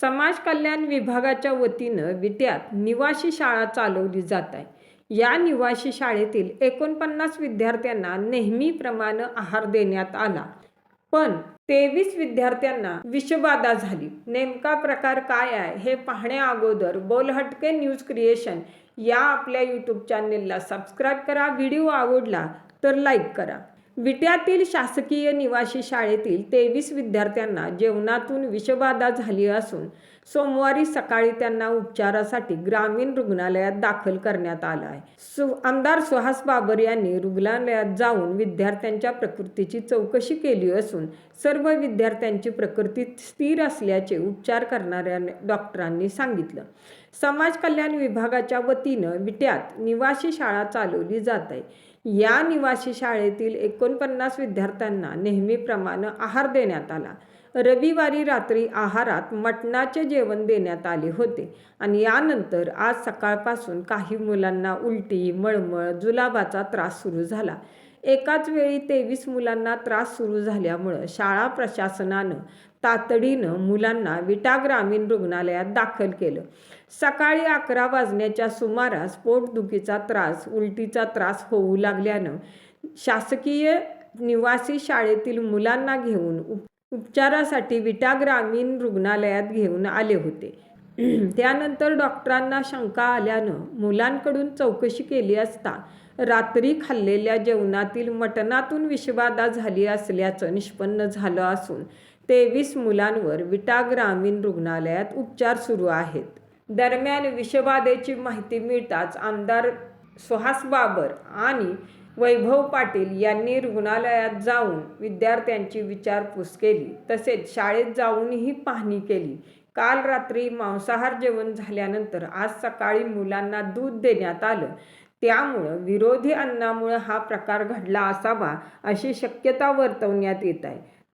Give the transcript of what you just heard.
समाज कल्याण विभागाच्या वतीनं विट्यात निवासी शाळा चालवली जात आहे. या निवासी शाळेतील एकोणपन्नास विद्यार्थ्यांना नेहमीप्रमाणे आहार देण्यात आला. पण तेवीस विद्यार्थ्यांना विषबाधा झाली. नेमका प्रकार काय आहे हे पाहण्या अगोदर बोलहटके न्यूज क्रिएशन या आपल्या यूट्यूब चॅनेलला सबस्क्राईब करा. व्हिडिओ आवडला तर लाईक करा. विट्यातील शासकीय निवासी शाळेतील तेवीस विद्यार्थ्यांना जेवणातून विषबाधा झाली असून सोमवारी सकाळी त्यांना उपचारासाठी ग्रामीण रुग्णालयात दाखल करण्यात आलं आहे. सु आमदार सुहास बाबर यांनी रुग्णालयात जाऊन विद्यार्थ्यांच्या प्रकृतीची चौकशी केली असून सर्व विद्यार्थ्यांची प्रकृती स्थिर असल्याचे उपचार करणाऱ्या डॉक्टरांनी सांगितलं. समाज कल्याण विभागाच्या वतीनं विट्यात निवासी शाळा चालवली जात आहे. या निवासी शाळेतील एकोणपन्नास विद्यार्थ्यांना नेहमीप्रमाणे आहार देण्यात आला. रविवारी रात्री आहारात मटणाचे जेवण देण्यात आले होते आणि यानंतर आज सकाळपासून काही मुलांना उलटी मळमळ जुलाबाचा त्रास सुरू झाला. एकाच वेळी तेवीस मुलांना त्रास सुरू झाल्यामुळं शाळा प्रशासनानं तातडीनं मुलांना विटा ग्रामीण रुग्णालयात दाखल केलं. सकाळी अकरा वाजण्याच्या सुमारास पोटदुखीचा त्रास उलटीचा त्रास होऊ लागल्यानं शासकीय निवासी शाळेतील मुलांना घेऊन उप उपचारासाठी विटा ग्रामीण रुग्णालयात घेऊन आले होते. त्यानंतर डॉक्टरांना शंका आल्यानं मुलांकडून चौकशी केली असता रात्री खाल्लेल्या जेवणातील मटणातून विषबाधा झाली असल्याचं निष्पन्न झालं असून तेवीस मुलांवर विटा ग्रामीण रुग्णालयात उपचार सुरू आहेत. दरम्यान विषबाधेची माहिती मिळताच आमदार सुहास बाबर आणि वैभव पाटील यांनी रुग्णालयात जाऊन विद्यार्थ्यांची विचारपूस केली. तसेच शाळेत जाऊनही पाहणी केली. काल रात्री मांसाहार जेवण झाल्यानंतर आज सकाळी मुलांना दूध देण्यात आलं. त्यामुळं विरोधी अन्नामुळं हा प्रकार घडला असावा अशी शक्यता वर्तवण्यात येत आहे.